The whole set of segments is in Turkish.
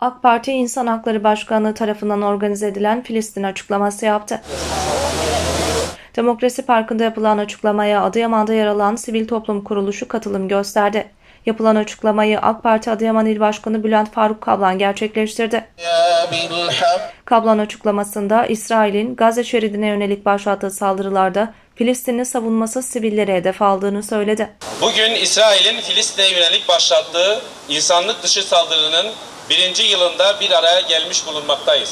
AK Parti İnsan Hakları Başkanlığı tarafından organize edilen Filistin açıklaması yaptı. Demokrasi Parkı'nda yapılan açıklamaya Adıyaman'da yer alan sivil toplum kuruluşu katılım gösterdi. Yapılan açıklamayı AK Parti Adıyaman İl Başkanı Bülent Faruk Kablan gerçekleştirdi. Kablan açıklamasında İsrail'in Gazze şeridine yönelik başlattığı saldırılarda Filistin'i savunması sivillere hedef aldığını söyledi. Bugün İsrail'in Filistin'e yönelik başlattığı insanlık dışı saldırının birinci yılında bir araya gelmiş bulunmaktayız.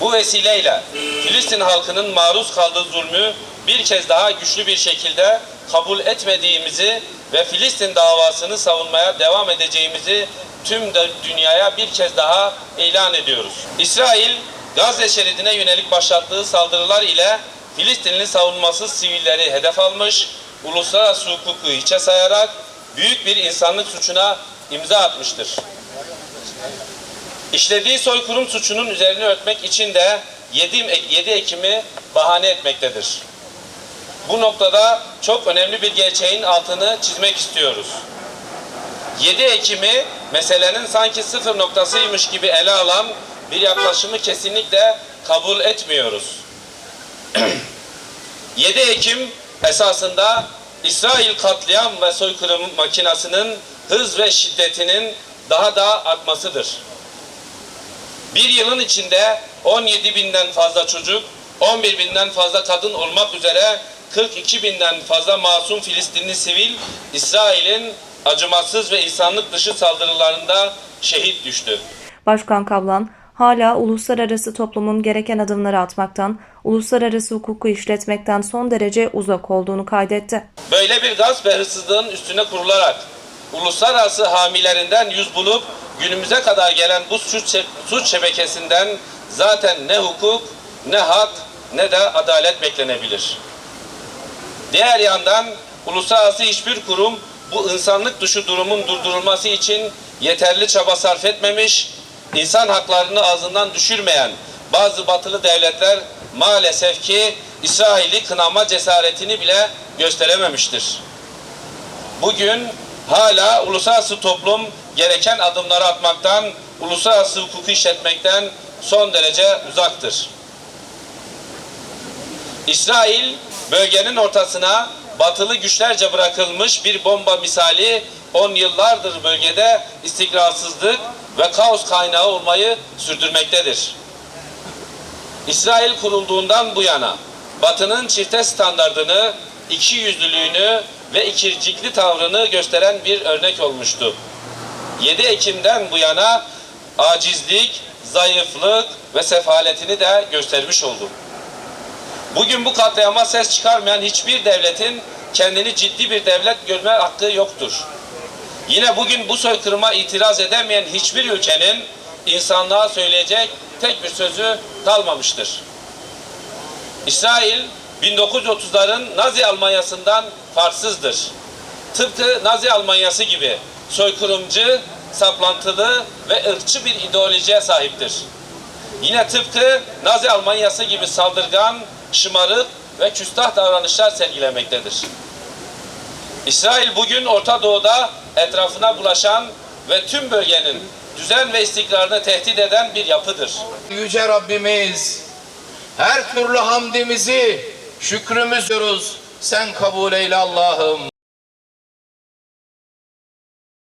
Bu vesileyle Filistin halkının maruz kaldığı zulmü bir kez daha güçlü bir şekilde kabul etmediğimizi ve Filistin davasını savunmaya devam edeceğimizi tüm dünyaya bir kez daha ilan ediyoruz. İsrail, Gazze şeridine yönelik başlattığı saldırılar ile Filistinli savunmasız sivilleri hedef almış, uluslararası hukuku hiçe sayarak büyük bir insanlık suçuna imza atmıştır. İşlediği soykırım suçunun üzerine örtmek için de 7, 7 Ekim'i bahane etmektedir. Bu noktada çok önemli bir gerçeğin altını çizmek istiyoruz. 7 Ekim'i meselenin sanki sıfır noktasıymış gibi ele alan bir yaklaşımı kesinlikle kabul etmiyoruz. 7 Ekim esasında İsrail katliam ve soykırım makinasının hız ve şiddetinin daha da artmasıdır. Bir yılın içinde 17 binden fazla çocuk, 11 binden fazla kadın olmak üzere 42 binden fazla masum Filistinli sivil İsrail'in acımasız ve insanlık dışı saldırılarında şehit düştü. Başkan Kablan hala uluslararası toplumun gereken adımları atmaktan, uluslararası hukuku işletmekten son derece uzak olduğunu kaydetti. Böyle bir gasp ve hırsızlığın üstüne kurularak uluslararası hamilerinden yüz bulup günümüze kadar gelen bu suç, suç şebekesinden zaten ne hukuk, ne hak, ne de adalet beklenebilir. Diğer yandan uluslararası hiçbir kurum bu insanlık dışı durumun durdurulması için yeterli çaba sarf etmemiş, insan haklarını ağzından düşürmeyen bazı batılı devletler maalesef ki İsrail'i kınama cesaretini bile gösterememiştir. Bugün hala uluslararası toplum gereken adımları atmaktan, uluslararası hukuku işletmekten son derece uzaktır. İsrail bölgenin ortasına batılı güçlerce bırakılmış bir bomba misali 10 yıllardır bölgede istikrarsızlık ve kaos kaynağı olmayı sürdürmektedir. İsrail kurulduğundan bu yana Batı'nın çifte standardını, iki yüzlülüğünü ve ikircikli tavrını gösteren bir örnek olmuştu. 7 Ekim'den bu yana acizlik, zayıflık ve sefaletini de göstermiş oldu. Bugün bu katliama ses çıkarmayan hiçbir devletin kendini ciddi bir devlet görme hakkı yoktur. Yine bugün bu soykırıma itiraz edemeyen hiçbir ülkenin insanlığa söyleyecek tek bir sözü kalmamıştır. İsrail 1930'ların Nazi Almanyası'ndan farksızdır. Tıpkı Nazi Almanyası gibi soykırımcı, saplantılı ve ırkçı bir ideolojiye sahiptir. Yine tıpkı Nazi Almanyası gibi saldırgan, şımarık ve küstah davranışlar sergilemektedir. İsrail bugün Orta Doğu'da etrafına bulaşan ve tüm bölgenin düzen ve istikrarını tehdit eden bir yapıdır. Yüce Rabbimiz her türlü hamdimizi, diyoruz. Sen kabul eyle Allah'ım.